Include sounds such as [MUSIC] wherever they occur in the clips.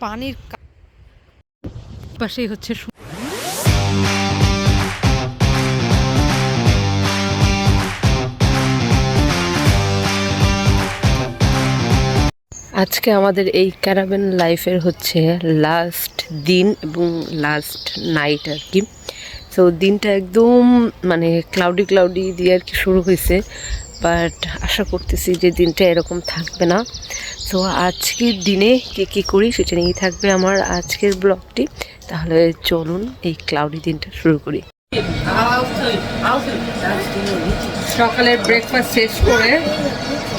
পানির পাশেই হচ্ছে আজকে আমাদের এই ক্যারাবেন লাইফের হচ্ছে লাস্ট দিন এবং লাস্ট নাইট আর কি। তো দিনটা একদম মানে ক্লাউডি ক্লাউডি দিয়ে আর কি শুরু হয়েছে। বাট আশা করতেছি যে দিনটা এরকম থাকবে না। তো আজকের দিনে কী কী করি সেটা নিয়েই থাকবে আমার আজকের ব্লগটি। তাহলে চলুন এই ক্লাউডি দিনটা শুরু করি। সকালের ব্রেকফাস্ট শেষ করে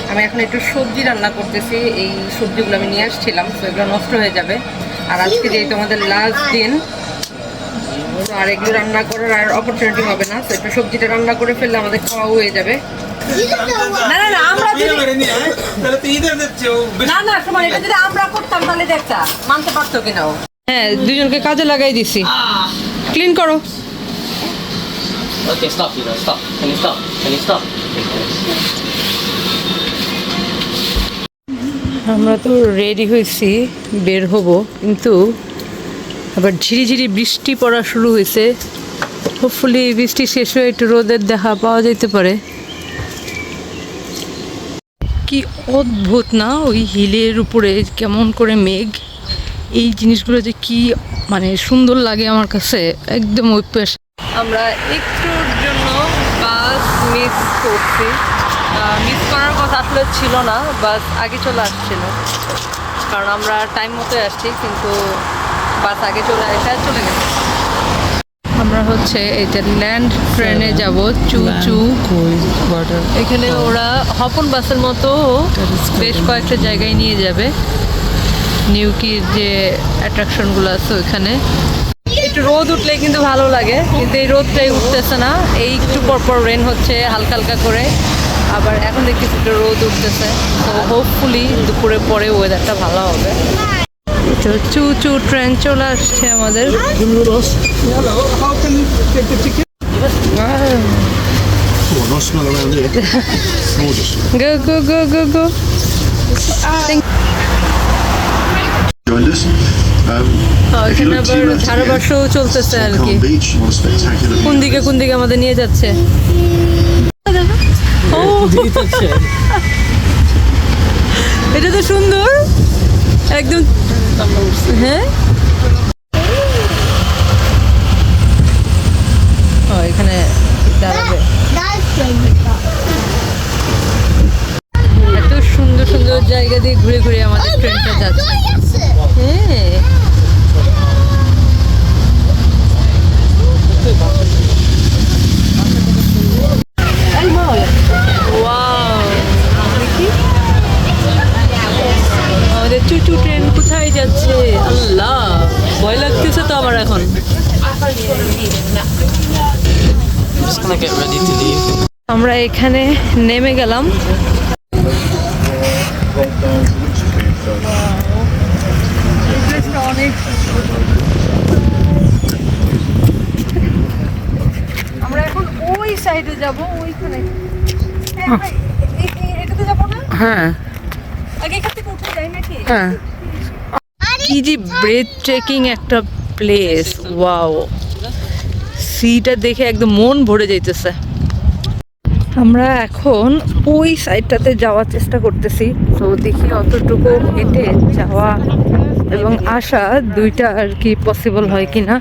আমি এখন একটু সবজি রান্না করতেছি। এই সবজিগুলো আমি নিয়ে আসছিলাম, তো এগুলো নষ্ট হয়ে যাবে। আর আজকে যেহেতু আমাদের লাস্ট দিন, তো আর এগুলো রান্না করার আর অপরচুনিটি হবে না। তো একটু সবজিটা রান্না করে ফেললে আমাদের খাওয়া হয়ে যাবে। না না না আমরা যদি তাহলে তো ঈদের দিচ্ছে ও বেশ- না না সময় এটা যদি আমরা করতাম তাহলে দেখতা মানতে পারতো কিনা হ্যাঁ দুজনকে কাজে লাগাই দিছি ক্লিন করো Okay, stop, Peter. Stop. Can you stop? Can you stop? আমরা তো রেডি হয়েছি বের হব কিন্তু আবার ঝিরিঝিরি বৃষ্টি পড়া শুরু হয়েছে হোপফুলি বৃষ্টি শেষ হয়ে একটু রোদের দেখা পাওয়া যেতে পারে কি অদ্ভুত না? ওই হিলের উপরে কেমন করে মেঘ? এই জিনিসগুলো যে কি মানে সুন্দর লাগে আমার কাছে, একদম ওই আমরা একটুর জন্য বাস মিস করছি। মিস করার কথা আসলে ছিল না, বাস আগে চলে আসছিল। কারণ আমরা টাইম মতো আসছি, কিন্তু বাস আগে চলে এসে চলে গেছে। আমরা হচ্ছে এটা ল্যান্ড ট্রেনে যাব চু চু এখানে ওরা হপন বাসের মতো বেশ কয়েকটা জায়গায় নিয়ে যাবে। নিউকির যে অ্যাট্রাকশনগুলো আছে ওইখানে। একটু রোদ উঠলে কিন্তু ভালো লাগে কিন্তু এই রোদটাই উঠতেছে না। এই একটু পর পর রেন হচ্ছে হালকা হালকা করে। আবার এখন দেখতেছি একটু রোদ উঠতেছে। তো হোপফুলি দুপুরে পরে ওয়েদারটা ভালো হবে। চু চু ট্রেন চলে আসছে আমাদের। oh, কোন দিকে কোন দিকে আমাদের নিয়ে যাচ্ছে? Oh, [LAUGHS] এটা তো সুন্দর। একদম হ্যাঁ? ও এখানে দাঁড়াবে। এত সুন্দর সুন্দর জায়গা দিয়ে ঘুরে ঘুরে আমাদের ট্রেনটা যাচ্ছে। হ্যাঁ ওয়াও দেখি আমাদের চুচু ট্রেন কোথায় যাচ্ছে আল্লাহ ভয় লাগতেছে তো আমার এখন Just get ready to leave. আমরা এখানে নেমে গেলাম। আমরা এখন ওই সাইডে যাব ওইখানে। এটাতে যাব না? হ্যাঁ। আগে এখান থেকে উঠে যাই নাকি? হ্যাঁ। কি যে ব্রেথ ট্রেকিং একটা প্লেস ওয়াও সিটা দেখে একদম মন ভরে যাইতেছে। আমরা এখন ওই সাইডটাতে যাওয়ার চেষ্টা করতেছি। তো দেখি অতটুকু হেঁটে যাওয়া এবং আসা দুইটা আর কি পসিবল হয় কি না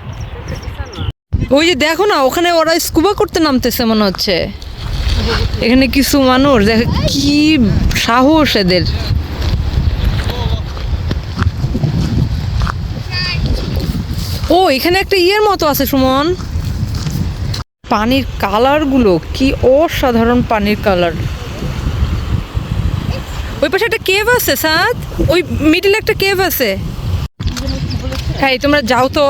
ওই যে দেখো না, ওখানে ওরা স্কুবা করতে নামতেছে মনে হচ্ছে। এখানে কিছু মানুষ, দেখ কি সাহস এদের। ও, এখানে একটা ইয়ের মতো আছে সুমন। পানির কালারগুলো কি অসাধারণ পানির কালার ওই পাশে একটা কেভ আছে সাদ। ওই মিডিলে একটা কেভ আছে। হ্যাঁ তোমরা যাও তো।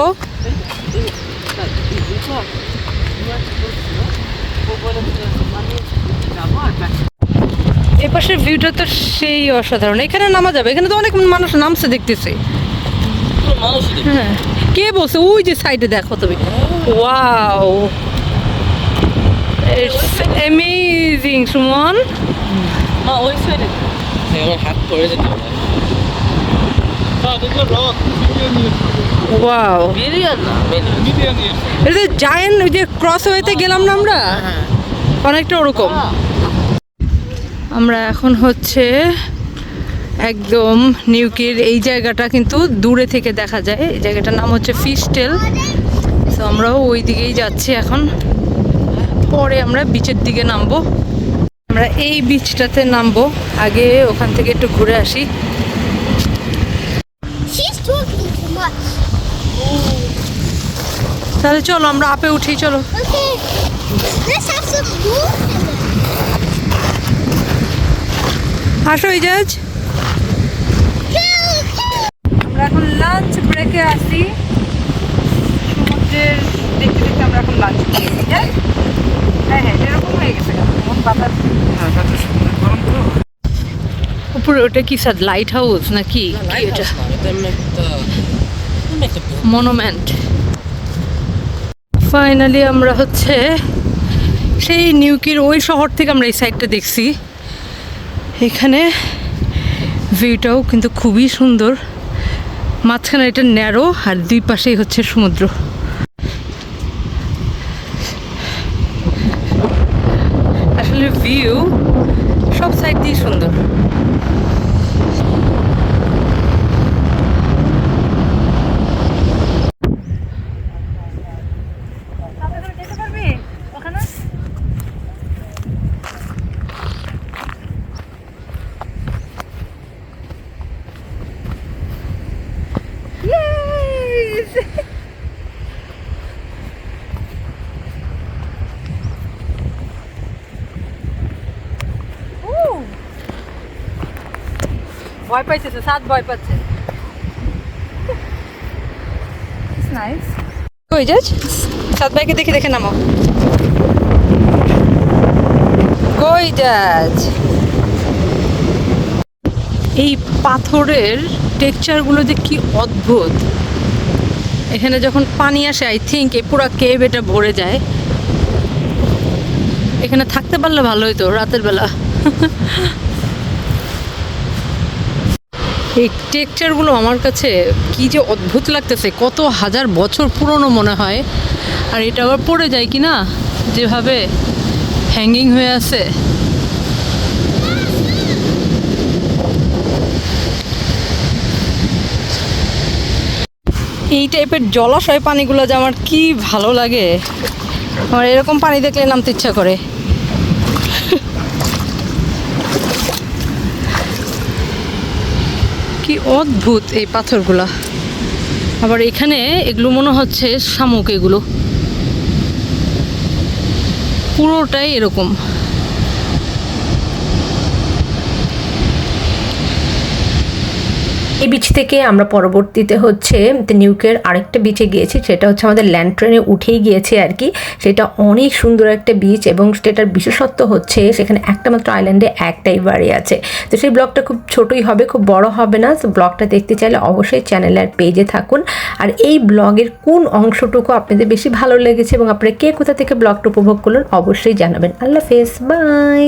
এ পাশের ভিউটা তো সেই অসাধারণ। এখানে নামা যাবে। এখানে তো অনেক মানুষ নামছে দেখতেছি। হ্যাঁ। কে বলছে? ওই যে সাইডে দেখো তুমি। ওয়াও অ্যামেজিং সুমন মা ওই সাইডে আমার হাত পড়ে যেতে মিডিয়াম ওয়াও এটা জায়েন্ট ওই যে ক্রস ওয়েতে গেলাম না আমরা? অনেকটা ওরকম। আমরা এখন হচ্ছে একদম নিউকির এই জায়গাটা কিন্তু দূরে থেকে দেখা যায়। এই জায়গাটার নাম হচ্ছে ফিস্টেল তো আমরাও ওই দিকেই যাচ্ছি এখন। পরে আমরা বিচের দিকে নামবো। আমরা এই বিচটাতে নামবো। আগে ওখান থেকে একটু ঘুরে আসি. তাহলে চলো আমরা আপে উঠি চলো. আসো ইজাজ. আমরা এখন লাঞ্চ ব্রেকে আসি সমুদ্রের দেখতে দেখতে আমরা এখন লাঞ্চ উপরে ওটা কি স্যার লাইট হাউস নাকি? কি এটা. মনুমেন্ট ফাইনালি আমরা হচ্ছে সেই নিউকির ওই শহর থেকে আমরা এই সাইডটা দেখছি। এখানে ভিউটাও কিন্তু খুবই সুন্দর। মাঝখানে এটা ন্যারো আর দুই পাশেই হচ্ছে সমুদ্র আসলে ভিউ সব সাইড দিয়ে সুন্দর। যেতে পারবি ওখানে ভয় পাইছে সাত ভয় পাচ্ছে। নাইস কই যাস? সাত ভাইকে দেখে দেখে নামো। কই যাস? এই পাথরের টেক্সচারগুলো যে কি অদ্ভুত। এখানে যখন পানি আসে আই থিঙ্ক এই পুরো কেভ এটা ভরে যায়। এখানে থাকতে পারলে ভালো হতো রাতের বেলা। এই টেক্সচারগুলো আমার কাছে কি যে অদ্ভুত লাগতেছে, কত হাজার বছর পুরনো মনে হয়। আর এটা আবার পড়ে যায় কি না, যেভাবে হ্যাঙ্গিং হয়ে আছে। এই টাইপের জলাশয় পানিগুলো যে আমার কি ভালো লাগে। আমার এরকম পানি দেখলে নামতে ইচ্ছা করে। অদ্ভুত এই পাথরগুলা। আবার এখানে এগুলো মনে হচ্ছে শামুক এগুলো। পুরোটাই এরকম। এই বিচ থেকে আমরা পরবর্তীতে হচ্ছে নিউকের আরেকটা বিচে গিয়েছি, সেটা হচ্ছে আমাদের ল্যান্ড ট্রেনে উঠেই গিয়েছে আর কি। সেটা অনেক সুন্দর একটা বিচ এবং সেটার বিশেষত্ব হচ্ছে সেখানে একটা মাত্র আইল্যান্ডে একটাই বাড়ি আছে। তো সেই ব্লগটা খুব ছোটই হবে, খুব বড় হবে না, তো ব্লগটা দেখতে চাইলে অবশ্যই চ্যানেলের পেজে থাকুন। আর এই ব্লগের কোন অংশটুকু আপনাদের বেশি ভালো লেগেছে এবং আপনারা কে কোথা থেকে ব্লগটা উপভোগ করলেন অবশ্যই জানাবেন। আল্লাহ হাফেজ বাই